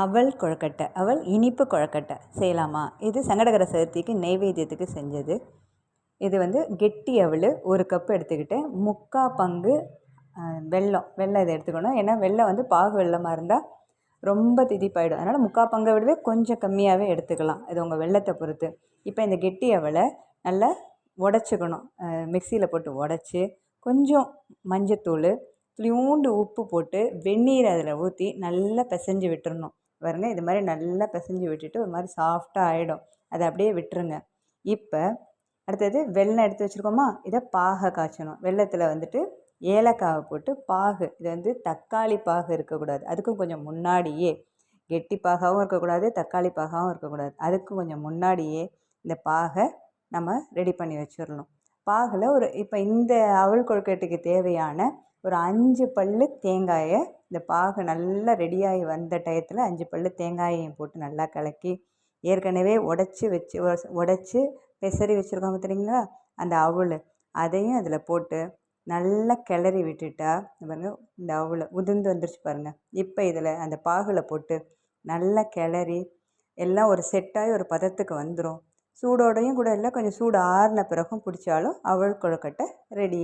அவல் கொழுக்கட்டை அவள் இனிப்பு கொழுக்கட்டை செய்யலாமா? இது சங்கடகர சதுர்த்திக்கு நெய்வேத்தியத்துக்கு செஞ்சது. இது வந்து கெட்டி அவல் ஒரு கப் எடுத்துக்கிட்டு முக்கால் பங்கு வெல்லம் வெள்ளம் இதை எடுத்துக்கணும். ஏன்னா வெள்ளம் வந்து பாகு வெள்ளமாக இருந்தால் ரொம்ப திதிப்பாயிடும். அதனால் முக்கால் பங்கை விடவே கொஞ்சம் கம்மியாகவே எடுத்துக்கலாம். இது உங்கள் வெள்ளத்தை பொறுத்து. இப்போ இந்த கெட்டி அவளை நல்லா உடச்சிக்கணும். மிக்சியில் போட்டு உடச்சி கொஞ்சம் மஞ்சத்தூள் துளியூண்டு உப்பு போட்டு வெந்நீர் அதில் ஊற்றி நல்லா பிசைஞ்சு விட்டுறணும். பாருங்க இது மாதிரி நல்லா பிசைஞ்சு விட்டுட்டு ஒரு மாதிரி சாஃப்டாக ஆகிடும் அதை அப்படியே விட்டுருங்க. இப்போ அடுத்தது வெல்லம் எடுத்து வச்சுருக்கோமா? இதை பாகை காய்ச்சணும். வெல்லத்தில் வந்துட்டு ஏலக்காவை போட்டு பாகு இது வந்து தக்காளி பாகு இருக்கக்கூடாது. அதுக்கும் கொஞ்சம் முன்னாடியே கெட்டி பாகாவும் இருக்கக்கூடாது தக்காளி பாகாவும் இருக்கக்கூடாது. அதுக்கும் கொஞ்சம் முன்னாடியே இந்த பாகை நம்ம ரெடி பண்ணி வச்சிடணும் பாகில் ஒரு இப்போ இந்த அவல் கொழுக்கட்டைக்கு தேவையான ஒரு அஞ்சு பல் தேங்காயை இந்த பாகு நல்லா ரெடியாகி வந்த டயத்தில் அஞ்சு பல் தேங்காயையும் போட்டு நல்லா கலக்கி ஏற்கனவே உடச்சி வச்சு உடச்சி பெசரி வச்சுருக்கோம் பார்த்துறீங்களா அந்த அவல் அதையும் அதில் போட்டு நல்லா கிளறி விட்டுட்டா பாருங்கள் இந்த அவல் உதிர்ந்து வந்துருச்சு பாருங்கள் இப்போ இதில் அந்த பாகில் போட்டு நல்லா கிளறி எல்லாம் ஒரு செட்டாகி ஒரு பதத்துக்கு வந்துடும் சூடோடையும் கூட இல்லை கொஞ்சம் சூடு ஆறின பிறகும் பிடிச்சாலும் அவள் கொழுக்கட்டை ரெடி.